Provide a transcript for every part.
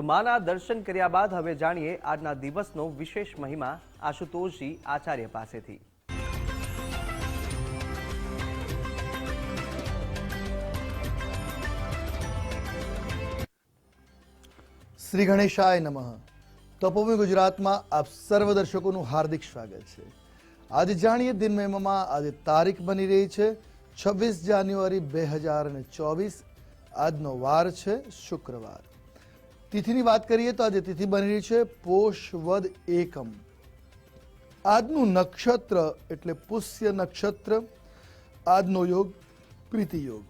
તો માના દર્શન કર્યા બાદ હવે જાણીએ આજના દિવસનો વિશેષ મહિમા આશુતોષજી આચાર્ય પાસેથી. શ્રી ગણેશાય નમઃ. તપોભૂમિ ગુજરાતમાં આપ સર્વ દર્શકોનું હાર્દિક સ્વાગત છે. આજે જાણીએ દિન મહિમામાં આજે તારીખ બની રહી છે, છવ્વીસ જાન્યુઆરી બે હજાર ચોવીસ. આજનો વાર છે શુક્રવાર. તિથિની વાત કરીએ તો આજે તિથિ બની રહી છે પોષ વદ એકમ. આજનું નક્ષત્ર એટલે પુષ્ય નક્ષત્ર, આજનો યોગ પ્રીતિ યોગ.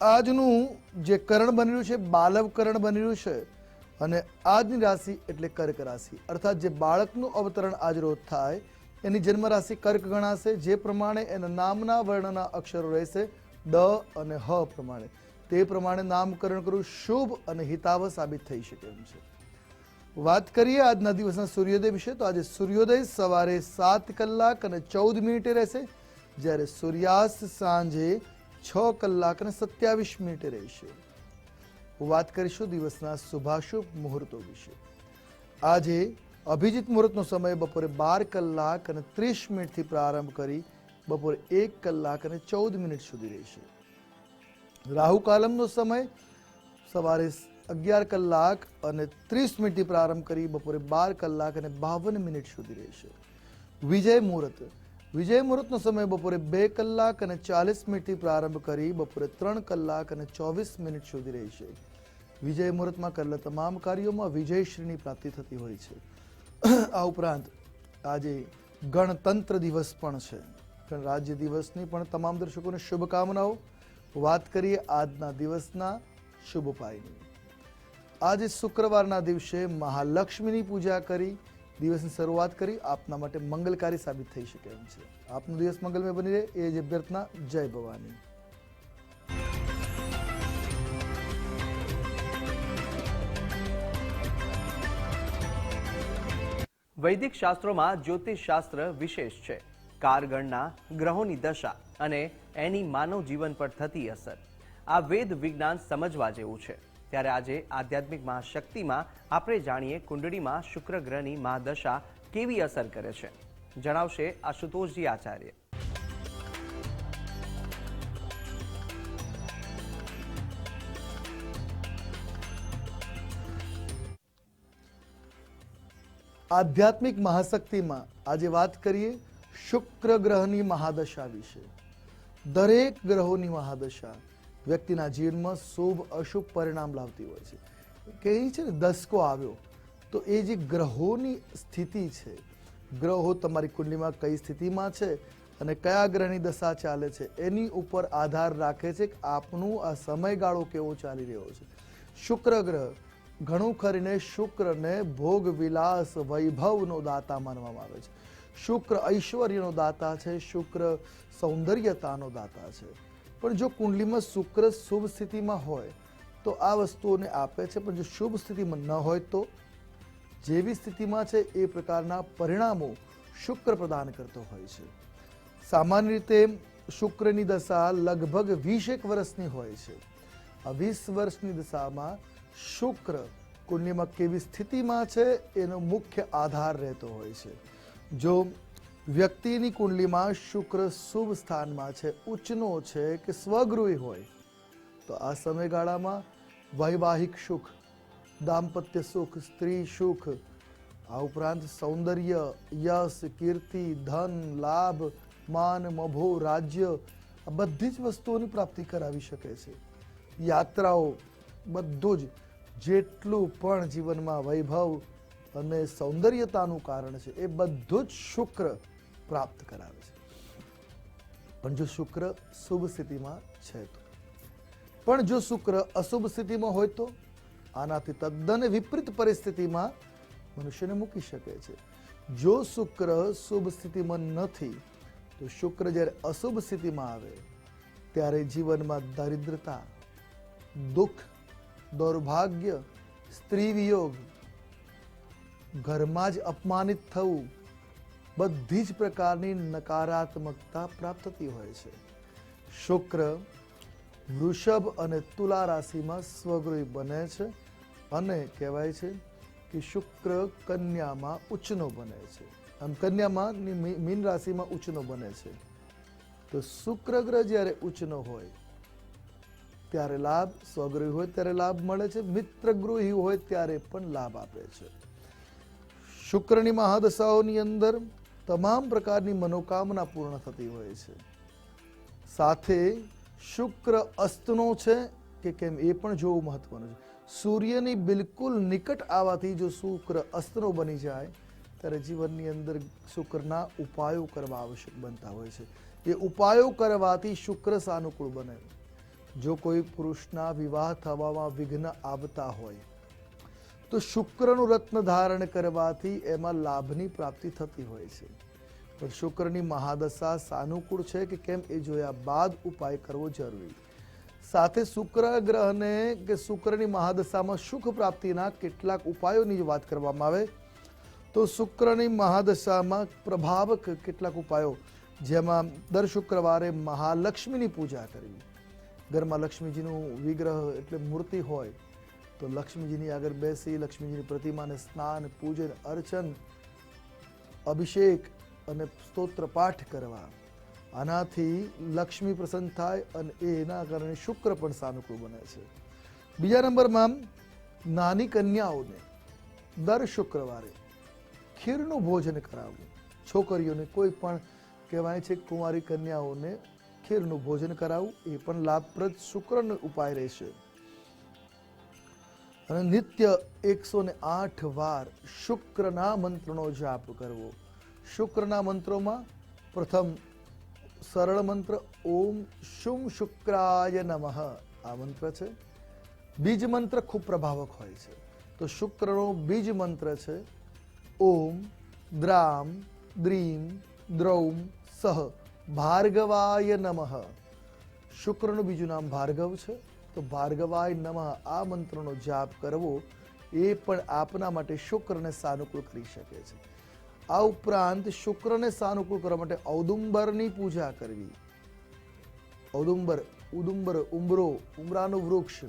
આજનું જે કરણ બની રહ્યું છે, બાલવ કરણ બની રહ્યું છે અને આજની રાશિ એટલે કર્ક રાશિ. અર્થાત જે બાળકનું અવતરણ આજ રોજ થાય, એની જન્મ રાશિ કર્ક ગણાશે, જે પ્રમાણે એના નામના વર્ણના અક્ષરો રહેશે ડ અને હ પ્રમાણે. તે પ્રમાણે નામકરણ કરવું શુભ અને હિતાવ સાબિત થઈ શકે એમ છે. વાત કરીએ આજના દિવસના સૂર્યોદય વિશે, તો આજે સૂર્યોદય સવારે સાત કલાક અને ચૌદ મિનિટે રહેશે. જ્યારે સૂર્યાસ્ત સાંજે છ કલાક અને સત્યાવીસ મિનિટે રહેશે. વાત કરીશું દિવસના શુભાશુભ મુહૂર્તો વિશે. આજે અભિજીત મુહૂર્તનો સમય બપોરે બાર કલાક અને ત્રીસ મિનિટથી પ્રારંભ કરી બપોરે એક કલાક અને ચૌદ મિનિટ સુધી રહેશે. રાહુ કાલમનો સમય સવારે અગિયાર કલાક અને ત્રીસ મિનિટથી પ્રારંભ કરી બપોરે બાર કલાક અને બાવન મિનિટ સુધી રહેશે. વિજય મુહૂર્ત. વિજય મુહૂર્તનો સમય બપોરે બે કલાક અને ચાલીસ મિનિટથી પ્રારંભ કરી બપોરે ત્રણ કલાક અને ચોવીસ મિનિટ સુધી રહેશે. વિજય મુહૂર્તમાં કરેલા તમામ કાર્યોમાં વિજયશ્રીની પ્રાપ્તિ થતી હોય છે. આ ઉપરાંત આજે ગણતંત્ર દિવસ પણ છે. ગણરાજ્ય દિવસની પણ તમામ દર્શકોને શુભકામનાઓ. વાત કરીએ આજના દિવસના શુભ ઉપાયની. આજે શુક્રવારના દિવસે મહાલક્ષ્મીની પૂજા કરી, દિવસની શરૂઆત કરી, આપના માટે મંગલકારી સાબિત થઈ શકે એમ છે. આપનો દિવસ મંગલમય બની રહે, એ જ અભ્યર્થના જય ભવાની. વૈદિક શાસ્ત્રોમાં જ્યોતિષ શાસ્ત્ર વિશેષ છે. કારગણના ગ્રહોની દશા. અને એની માનવ જીવન પર થતી અસર. આ વેદ વિજ્ઞાન સમજવા જેવું છે. ત્યારે આજે આધ્યાત્મિક મહાશક્તિમાં આપણે જાણીએ કુંડળીમાં શુક્ર ગ્રહની મહાદશા કેવી અસર કરે છે. જણાવશે આશુતોષજી આચાર્ય. આધ્યાત્મિક મહાશક્તિમાં આજે વાત કરીએ શુક્ર ગ્રહની મહાદશા વિશે. દરેક ગ્રહોની મહાદશા વ્યક્તિના જીવનમાં શુભ, અશુભ પરિણામ લાવતી હોય છે. કે છે ને દસકો આવ્યો, તો એ જે ગ્રહોની સ્થિતિ છે, ગ્રહો તમારી કુંડલીમાં કઈ સ્થિતિમાં છે અને કયા ગ્રહની દશા ચાલે છે, એની ઉપર આધાર રાખે છે કે આપનું આ સમયગાળો કેવો ચાલી રહ્યો છે. શુક્ર ગ્રહ, ઘણું ખરીને શુક્રને ભોગ વિલાસ વૈભવનો દાતા માનવામાં આવે છે. શુક્ર ઐશ્વર્યનો દાતા છે, શુક્ર સૌંદર્યતાનો દાતા છે. પણ જો કુંડલીમાં શુક્ર શુભ સ્થિતિમાં હોય, તો આ વસ્તુઓને આપે છે, પણ જો શુભ સ્થિતિમાં ન હોય તો જેવી સ્થિતિમાં છે, એ પ્રકારના પરિણામો શુક્ર પ્રદાન કરતો હોય છે. સામાન્ય રીતે શુક્રની દશા લગભગ વીસેક વર્ષની હોય છે. આ વીસ વર્ષની દશામાં શુક્ર કુંડલીમાં કેવી સ્થિતિમાં છે, એનો મુખ્ય આધાર રહેતો હોય છે. જો વ્યક્તિની કુંડલીમાં શુક્ર શુભ સ્થાનમાં છે, ઉચ્ચનો છે કે સ્વગૃહી હોય, તો આ સમયગાળામાં વૈવાહિક સુખ, દાંપત્ય સુખ, સ્ત્રી સુખ, આ ઉપરાંત સૌંદર્ય, યશ, કીર્તિ, ધન, લાભ, માન, મભો, રાજ્ય, આ બધી જ વસ્તુઓની પ્રાપ્તિ કરાવી શકે છે. યાત્રાઓ બધું જ જેટલું પણ જીવનમાં વૈભવ અને સૌંદર્યતાનું કારણ છે, એ બધું જ શુક્ર પ્રાપ્ત કરાવે છે. પણ જો શુક્ર શુભ સ્થિતિમાં છે તો? પણ જો શુક્ર અશુભ સ્થિતિમાં હોય તો? આનાથી તદ્દન વિપરીત પરિસ્થિતિમાં મનુષ્યને મૂકી શકે છે. જો શુક્ર શુભ સ્થિતિમાં નથી, તો શુક્ર જ્યારે અશુભ સ્થિતિમાં આવે, ત્યારે જીવનમાં દરિદ્રતા, દુઃખ, દૌર્ભાગ્ય સ્ત્રી વિયોગ ઘરમાં જ અપમાનિત થવું બધી જ પ્રકારની નકારાત્મકતા પ્રાપ્ત થતી હોય છે. શુક્ર, વૃષભ અને તુલા રાશિમાં સ્વગૃહી બને છે અને કહેવાય છે કે શુક્ર કન્યામાં ઉચ્ચનો બને છે. આમ કન્યામાં મીન રાશિમાં ઉચ્ચનો બને છે. તો શુક્ર ગ્રહ જ્યારે ઉચ્ચનો હોય, ત્યારે લાભ સ્વગૃહી હોય, ત્યારે લાભ મળે છે. મિત્ર ગૃહી હોય, ત્યારે પણ લાભ આપે છે. શુક્રની મહાદશાઓની અંદર તમામ પ્રકારની મનોકામના પૂર્ણ થતી હોય છે. સાથે શુક્ર અસ્તનો છે કે કેમ એ પણ જોવું મહત્વનું છે. સૂર્યની બિલકુલ નિકટ આવવાથી જો શુક્ર અસ્તનો બની જાય, ત્યારે જીવનની અંદર શુક્રના ઉપાયો કરવા આવશ્યક બનતા હોય છે. એ ઉપાયો કરવાથી શુક્ર સાનુકૂળ બને. જો કોઈ પુરુષના વિવાહ થવામાં વિઘ્ન આવતા હોય તો શુક્રનું રત્ન ધારણ કરવાથી એમાં લાભની પ્રાપ્તિ થતી હોય છે. પણ શુક્રની મહાદશા સાનુકૂળ છે કે કેમ એ જોયા બાદ ઉપાય કરવો જરૂરી. સાથે શુક્ર ગ્રહને કે શુક્રની મહાદશામાં સુખ પ્રાપ્તિના કેટલાક ઉપાયોની જો વાત કરવામાં આવે, તો શુક્રની મહાદશામાં પ્રભાવક કેટલાક ઉપાયો, જેમાં દર શુક્રવારે મહાલક્ષ્મીની પૂજા કરવી. ઘરમાં લક્ષ્મીજીનું વિગ્રહ એટલે મૂર્તિ હોય તો લક્ષ્મીજીની આગળ બેસી, લક્ષ્મીજીની પ્રતિમાને સ્નાન, પૂજન, અર્ચન, અભિષેક અને સ્તોત્ર પાઠ કરવા. આનાથી લક્ષ્મી પ્રસન્ન થાય અને એના કારણે શુક્ર પણ સાનુકૂળ બને છે. બીજા નંબરમાં, નાની કન્યાઓને દર શુક્રવારે ખીરનું ભોજન કરાવવું. છોકરીઓને કોઈ પણ કહેવાય છે કુંવારી કન્યાઓને ખીરનું ભોજન કરાવવું, એ પણ લાભપ્રદ શુક્રનો ઉપાય રહેશે. અને નિત્ય એકસો ને આઠ વાર શુક્રના મંત્રનો જાપ કરવો. શુક્રના મંત્રોમાં પ્રથમ સરળ મંત્ર, ઓમ શુમ શુક્રાય નમઃ, આ મંત્ર છે. બીજ મંત્ર ખૂબ પ્રભાવક હોય છે. તો શુક્રનો બીજ મંત્ર છે, ઓમ, દ્રામ, દ્રીમ, દ્રૌમ, સહ, ભાર્ગવાય નમઃ. શુક્રનું બીજું નામ ભાર્ગવ છે. તો ભાર્ગવાય નમઃ, આ મંત્રનો જાપ કરવો એ પણ આપના માટે શુક્રને સાનુકૂળ કરી શકે છે. આ ઉપરાંત શુક્રને સાનુકૂળ કરવા માટે ઔદુંબરની પૂજા કરવી. ઔદુંબર, ઉદુંબર ઉંબરો ઉમરાનું વૃક્ષ,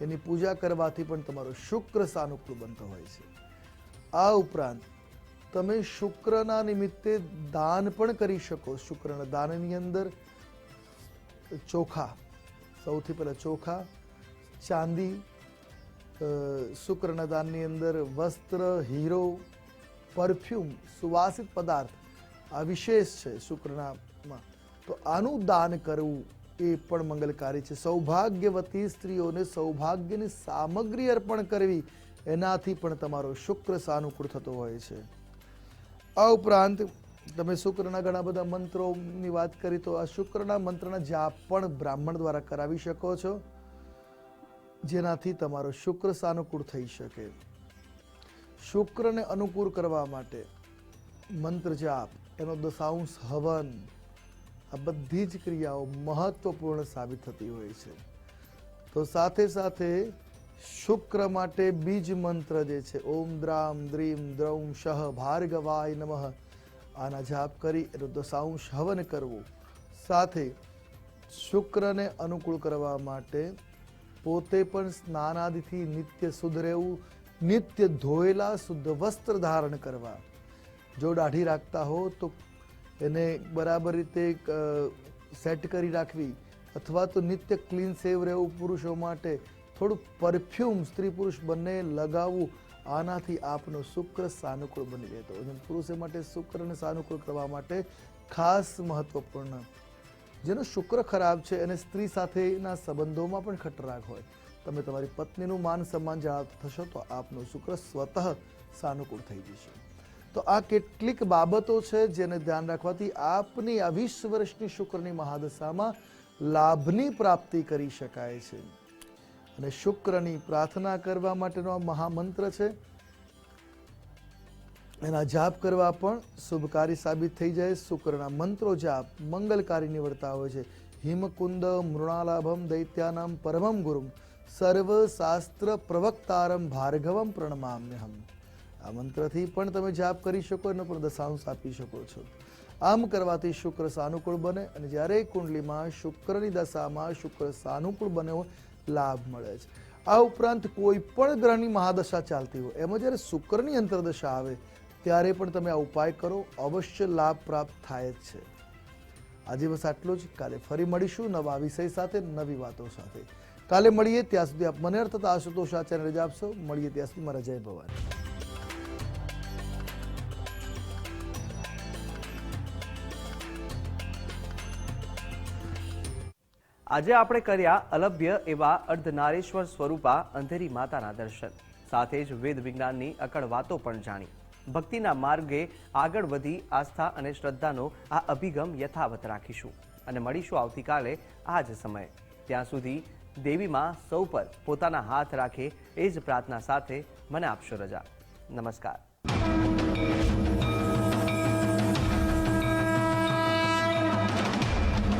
એની પૂજા કરવાથી પણ તમારો શુક્ર સાનુકૂળ બનતો હોય છે. આ ઉપરાંત તમે શુક્રના નિમિત્તે દાન પણ કરી શકો, શુક્રના દાનની અંદર ચોખા સૌથી પહેલાં ચોખા ચાંદી અ, શુક્રના દાનની અંદર વસ્ત્ર હીરો પરફ્યુમ સુવાસિત પદાર્થ આ વિશેષ છે શુક્રનામાં તો આનું દાન કરવું એ પણ મંગલકારી છે. સૌભાગ્યવતી સ્ત્રીઓને સૌભાગ્યની સામગ્રી અર્પણ કરવી એનાથી પણ તમારો શુક્ર સાનુકૂળ થતો હોય છે. આ ઉપરાંત તમે શુક્રના ઘણા બધા મંત્રોની વાત કરી, તો આ શુક્રના મંત્રના જાપ પણ બ્રાહ્મણ દ્વારા કરાવી શકો છો, જેનાથી તમારો શુક્ર સાનુકૂળ થઈ શકે. શુક્રને અનુકૂળ કરવા માટે મંત્ર જાપ, એનો દશાંશ હવન, આ બધી જ ક્રિયાઓ મહત્વપૂર્ણ સાબિત થતી હોય છે. તો સાથે સાથે શુક્ર માટે બીજ મંત્ર જે છે, ઓમ દ્રામ દ્રીમ દ્રૌમ શહ ભાર્ગવાય નમઃ આના જાપ કરી એનો દશાંશ હવન કરવું. સાથે શુક્રને અનુકૂળ કરવા માટે પોતે પણ સ્નાનાદિથી નિત્ય શુદ્ધ રહેવું, નિત્ય ધોયેલા શુદ્ધ વસ્ત્ર ધારણ કરવા. જો દાઢી રાખતા હો તો એને બરાબર રીતે સેટ કરી રાખવી અથવા તો નિત્ય ક્લીન સેવ રહેવું પુરુષો માટે. થોડું પરફ્યુમ સ્ત્રી પુરુષ બંને લગાવવું આનાથી આપનો શુક્ર સાનુકૂળ બની રહેતો હોય પુરુષો માટે શુક્રને સાનુકૂળ કરવા માટે ખાસ મહત્વપૂર્ણ. જેનો શુક્ર ખરાબ છે અને સ્ત્રી સાથેના સંબંધોમાં પણ ખટરાગ હોય. તમે તમારી પત્નીનું માન સન્માન જાળવતા થશો તો આપનો શુક્ર સ્વતઃ સાનુકૂળ થઈ જશે. તો આ કેટલીક બાબતો છે જેને ધ્યાન રાખવાથી આપની આ વીસ વર્ષની શુક્રની મહાદશામાં લાભની પ્રાપ્તિ કરી શકાય છે. અને શુક્રની પ્રાર્થના કરવા માટેનો આ મહામંત્ર છે. એના જાપ કરવા પણ શુભકારી સાબિત થઈ જાય. શુક્રના મંત્રો જાપ મંગલકારી નીવડતા હોય છે. હિમકુંદ, મૃણાલાભમ, દૈત્યાનામ, પરમમ ગુરુમ સર્વ શાસ્ત્ર પ્રવક્તારમ, ભાર્ગવમ પ્રણમામ્યહમ. આ મંત્રથી પણ તમે જાપ કરી શકો, એનો પણ દશાંશ આપી શકો છો. આમ કરવાથી શુક્ર સાનુકૂળ બને અને જ્યારે કુંડલીમાં શુક્રની દશામાં શુક્ર સાનુકૂળ બને હોય લાભ મળે છે. આ ઉપરાંત કોઈ પણ ગ્રહની મહાદશા ચાલતી હોય, એમાં જ્યારે શુક્રની અંતરદશા આવે, ત્યારે પણ તમે આ ઉપાય કરો, અવશ્ય લાભ પ્રાપ્ત થાય જ છે. આજે બસ આટલું જ. કાલે ફરી મળીશું નવા વિષય સાથે, નવી વાતો સાથે. કાલે મળીએ, ત્યાં સુધી આપ મને અર્થતા આશુતોષ આચાર્ય રજા આપશો. મળીએ ત્યાં સુધી, મારા જય ભવાની. આજે આપણે કર્યા અલભ્ય એવા અર્ધનારેશ્વર સ્વરૂપા અંધેરી માતાના દર્શન. સાથે જ વેદ વિજ્ઞાનની અકળ વાતો પણ જાણી. ભક્તિના માર્ગે આગળ વધી આસ્થા અને શ્રદ્ધાનો આ અભિગમ યથાવત રાખીશું અને મળીશું આવતીકાલે આ જ સમયે. ત્યાં સુધી દેવીમાં સૌ પર પોતાના હાથ રાખે એ જ પ્રાર્થના સાથે મને આપશો રજા. નમસ્કાર.